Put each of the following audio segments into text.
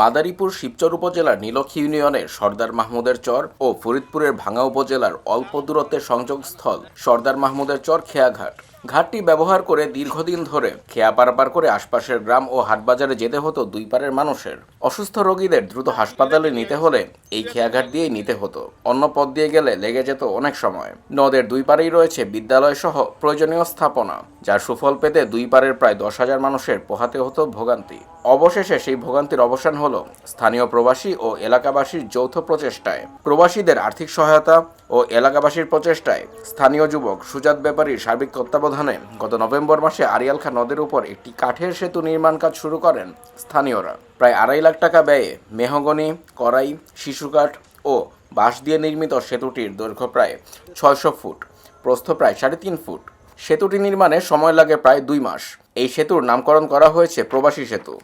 মাদারীপুর শিবচর উপজেলার নীলক্ষী ইউনিয়নের সর্দার মাহমুদের চর ও ফরিদপুরের ভাঙ্গা উপজেলার অল্প দূরত্বের সংযোগস্থল সর্দার মাহমুদের চর খেয়াঘাট। ঘাটটি ব্যবহার করে দীর্ঘদিন ধরে খেয়া পারাপার করে আশপাশের গ্রাম ও হাটবাজারে যেতে হতো দুই পারের মানুষের। অসুস্থ রোগীদের দ্রুত হাসপাতালে নিতে হলে এই খেয়াঘাট দিয়েই নিতে হতো। অন্য পথ দিয়ে গেলে লেগে যেত অনেক সময়। নদের দুই পারেই রয়েছে বিদ্যালয় সহ প্রয়োজনীয় স্থাপনা। যার সুফল পেতে দুই পারের প্রায় দশ হাজার মানুষের পোহাতে হতো ভোগান্তি। অবশেষে সেই ভোগান্তির অবসান হলো স্থানীয় প্রবাসী ও এলাকাবাসীর যৌথ প্রচেষ্টায়। প্রবাসীদের আর্থিক সহায়তা ও এলাকাবাসীর প্রচেষ্টায় স্থানীয় যুবক সুজাত ব্যাপারীর সার্বিক তত্ত্বাবধানে গত নভেম্বর মাসে আরিয়াল খা নদের উপর একটি কাঠের সেতু নির্মাণ কাজ শুরু করেন স্থানীয়রা। প্রায় আড়াই লাখ টাকা ব্যয়ে মেহগনি করাই শিশুকাঠ ও বাঁশ দিয়ে নির্মিত সেতুটির দৈর্ঘ্য প্রায় ছয়শো ফুট, প্রস্থ প্রায় সাড়ে তিন ফুট। সেতুটি নির্মাণে সময় লাগে প্রায় দুই মাস। এই সেতুর নামকরণ করা হয়েছে প্রবাসী সেতু।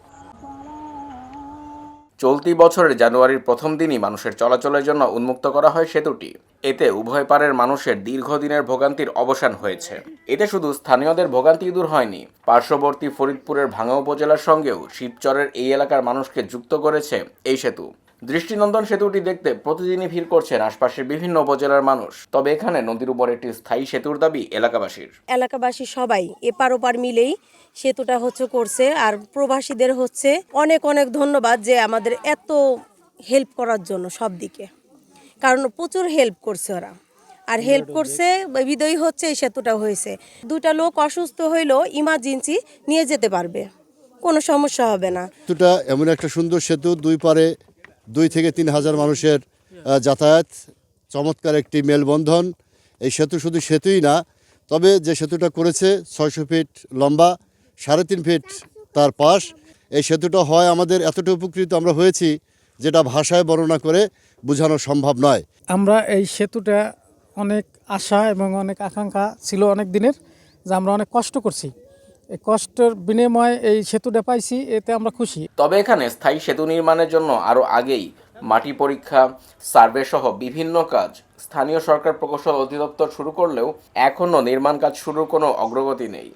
চলতি বছরের জানুয়ারির প্রথম দিনই মানুষের চলাচলের জন্য উন্মুক্ত করা হয় সেতুটি। এতে উভয় পারের মানুষের দীর্ঘদিনের ভোগান্তির অবসান হয়েছে। এতে শুধু স্থানীয়দের ভোগান্তি দূর হয়নি, পার্শ্ববর্তী ফরিদপুরের ভাঙা উপজেলার সঙ্গেও শিবচরের এই এলাকার মানুষকে যুক্ত করেছে এই সেতু। দৃষ্টিনন্দন সেতুটি দেখতে প্রতিদিনই ভিড় করছেন আশপাশের বিভিন্ন উপজেলার মানুষ। তবে এখানে নদীর উপর একটি স্থায়ী সেতুর দাবি এলাকাবাসীর। এলাকাবাসী সবাই এপার ওপার মিলেই সেতুটা হচ্ছে করছে আর প্রবাসীদের হচ্ছে অনেক অনেক ধন্যবাদ যে আমাদের এত হেল্প করার জন্য সব দিকে কারণ প্রচুর হেল্প করছে ওরা। আর হেল্প করছে বিদয়ী হচ্ছে এই সেতুটা হয়েছে। দুটা লোক অসুস্থ হইলেও ইমার্জেন্সি নিয়ে যেতে পারবে। কোনো সমস্যা হবে না। সেতুটা এমন একটা সুন্দর সেতু দুই পারে দুই থেকে তিন হাজার মানুষের যাতায়াত, চমৎকার একটি মেলবন্ধন। এই সেতু শুধু সেতুই না, তবে যে সেতুটা করেছে ছয়শো ফিট লম্বা, সাড়ে তিন ফিট তার পাশ, এই সেতুটা হয় আমাদের এতটা উপকৃত আমরা হয়েছি যেটা ভাষায় বর্ণনা করে বোঝানো সম্ভব নয়। আমরা এই সেতুটা অনেক আশা এবং অনেক আকাঙ্ক্ষা ছিল অনেক দিনের, যে আমরা অনেক কষ্ট করছি। কষ্টের বিনিময়ে এই সেতুটা পাইছি এতে আমরা খুশি। তবে এখানে স্থায়ী সেতু নির্মাণের জন্য আরও আগেই মাটি পরীক্ষা সার্ভে সহ বিভিন্ন কাজ স্থানীয় সরকার প্রকৌশল অধিদপ্তর শুরু করলেও এখনও নির্মাণ কাজ শুরুর কোনো অগ্রগতি নেই।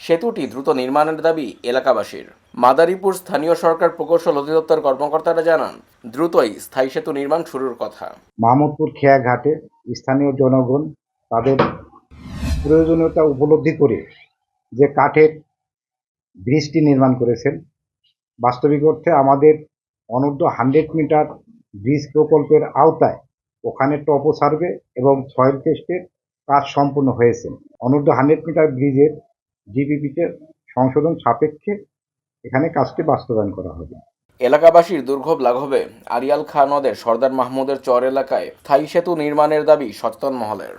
সেতুটি দ্রুত নির্মাণের দাবি এলাকাবাসীর। মাদারীপুর স্থানীয় সরকার প্রকৌশল অধিদপ্তর কর্মকর্তারা জানান দ্রুতই স্থায়ী সেতু নির্মাণ শুরুর কথা। মাহমুদপুর খেয়া ঘাটে স্থানীয় জনগণ তাদের প্রয়োজনীয়তা উপলব্ধি করে যে কাঠের ব্রিজটি নির্মাণ করেছেন। বাস্তবিক অর্থে আমাদের অনূর্ধ্ব হান্ড্রেড মিটার ব্রিজ প্রকল্পের আওতায় ওখানে টপো সার্ভে এবং সয়েল টেস্টের কাজ সম্পূর্ণ হয়েছে। অনূর্ধ্ব হান্ড্রেড মিটার ব্রিজের জিপিপিতে সংশোধন সাপেক্ষে এখানে কাজটি বাস্তবায়ন করা হবে। এলাকাবাসীর দুর্ভোগ লাঘবে আরিয়াল খা নদের সর্দার মাহমুদের চর এলাকায় স্থায়ী সেতু নির্মাণের দাবি সচেতন মহলের।